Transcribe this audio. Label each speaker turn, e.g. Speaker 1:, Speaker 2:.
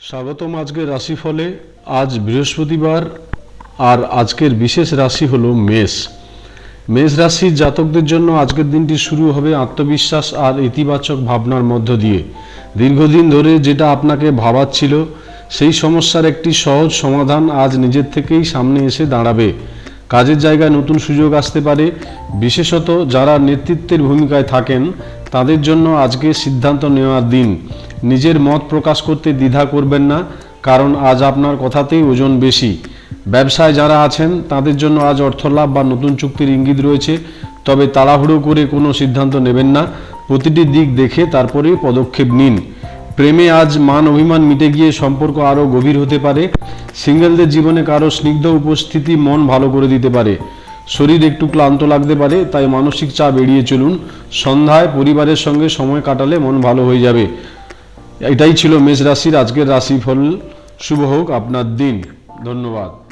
Speaker 1: স্বাগতম আজকের রাশিফলে। আজ বৃহস্পতিবার, আর আজকের বিশেষ রাশি হলো মেষ। মেষ রাশির জাতকদের জন্য আজকের দিনটি শুরু হবে আত্মবিশ্বাস আর ইতিবাচক ভাবনার মধ্য দিয়ে। দীর্ঘদিন ধরে যেটা আপনাকে ভাবাচ্ছিল, সেই সমস্যার একটি সহজ সমাধান আজ নিজের থেকেই সামনে এসে দাঁড়াবে। কাজের জায়গায় নতুন সুযোগ আসতে পারে। বিশেষত যারা নেতৃত্বের ভূমিকায় থাকেন তাদের জন্য আজকে সিদ্ধান্ত নেওয়ার দিন। নিজের মত প্রকাশ করতে দ্বিধা করবেন না, কারণ আজ আপনার কথাতেই ওজন বেশি। ব্যবসায় যারা আছেন, তাদের জন্য আজ অর্থলাভ বা নতুন চুক্তির ইঙ্গিত রয়েছে, তবে তাড়াহুড়ো করে কোনো সিদ্ধান্ত নেবেন না। প্রতিটি দিক দেখে তারপরে পদক্ষেপ নিন। প্রেমে আজ মান অভিমান মিটে গিয়ে সম্পর্ক আরও গভীর হতে পারে। সিঙ্গেলদের জীবনে কারও স্নিগ্ধ উপস্থিতি মন ভালো করে দিতে পারে। শরীর একটু ক্লান্ত লাগতে পারে, তাই মানসিক চাপ এড়িয়ে চলুন। সন্ধ্যায় পরিবারের সঙ্গে সময় কাটালে মন ভালো হয়ে যাবে। এটাই ছিল মেষ রাশির আজকের রাশিফল। শুভ হোক, আপনার দিন। ধন্যবাদ।